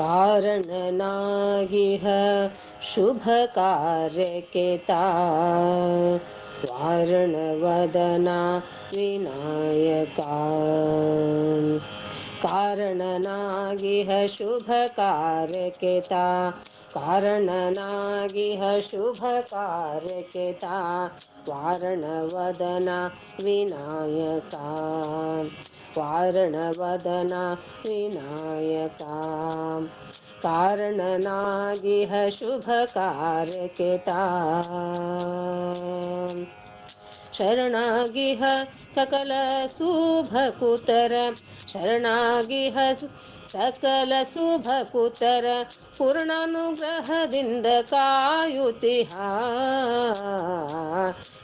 कारण नागिह शुभ कार्य केता वारणवदना विनायका। कारणनागिह शुभकारकेता कारणनागिह शुभकारकेता वारणवदना विनायका। वारणवदना विनायका। कारणनागिह शुभकारकेता ಶರಣಾಗಿಹ ಸಕಲ ಶುಭಕುತರ ಶರಣಾಗಿಹ ಸಕಲ ಶುಭಕುತರ ಪೂರ್ಣಾನುಗ್ರಹದಿಂದ ಕಾಯುತಿಹ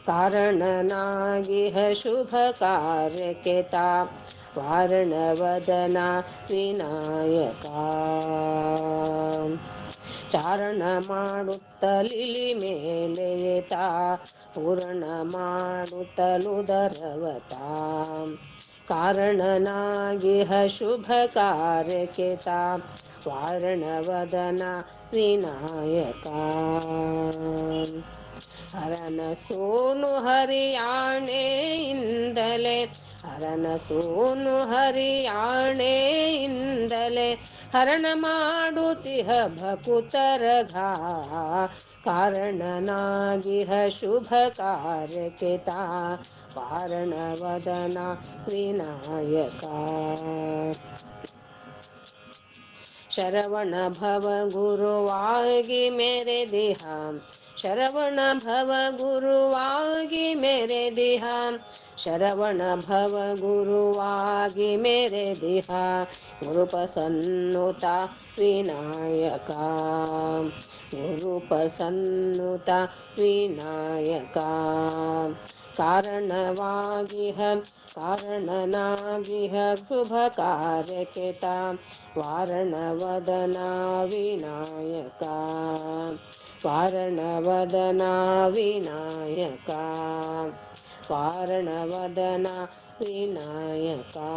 ಕಾರಣನಾಗಿಹ ಶುಭ ಕಾರ್ಯಕ್ಕೆತ ವಾರಣವದನ ವಿನಾಯಕ ಚಾರಣ ಮಾಡುತ್ತಲಿಲಿ ಮೇಲೆಯತ ಪೂರ್ಣ ಮಾಡುತ್ತಲು ದರವತ ಕಾರಣನಾಗಿಹ ಶುಭ ಕಾರ್ಯಕ್ಕೆತ ವಾರಣವದನ ವಿನಾಯಕ ಹರನ ಸೋನು ಹರಿಯಾಣೆಯಿಂದಲೇ ಹರನ ಸೋನು ಹರಿಯಾಣೆಯಿಂದಲೇ ಹರಣ ಮಾಡುತ್ತಿಹ ಭಕುತರಘ ಕಾರಣನಾಗಿಹ ಶುಭ ಕಾರ್ಯಕ್ಕೆತ ವಾರಣವದನ ವಿನಾಯಕ ಶರವಣ ಭವ ಗುರುವಾಗಿ ಮೇರೆ ದೇಹ ಶರವಣ ಭವ ಗುರುವಾಗಿ ಮೇರೆ ದೇಹ ಶರವಣ ಭವ ಗುರುವಾಗಿ ಮೇರೆ ದೇಹ ಗುರುಪಸನ್ನುತ ವಿನಾಯಕ ಗುರುಪಸನ್ನುತ ವಿನಾಯಕ कारणवागिह कारणनागिह शुभकारकिता वारणवदना विनायका वारणवदना विनायका वारणवदना विनायका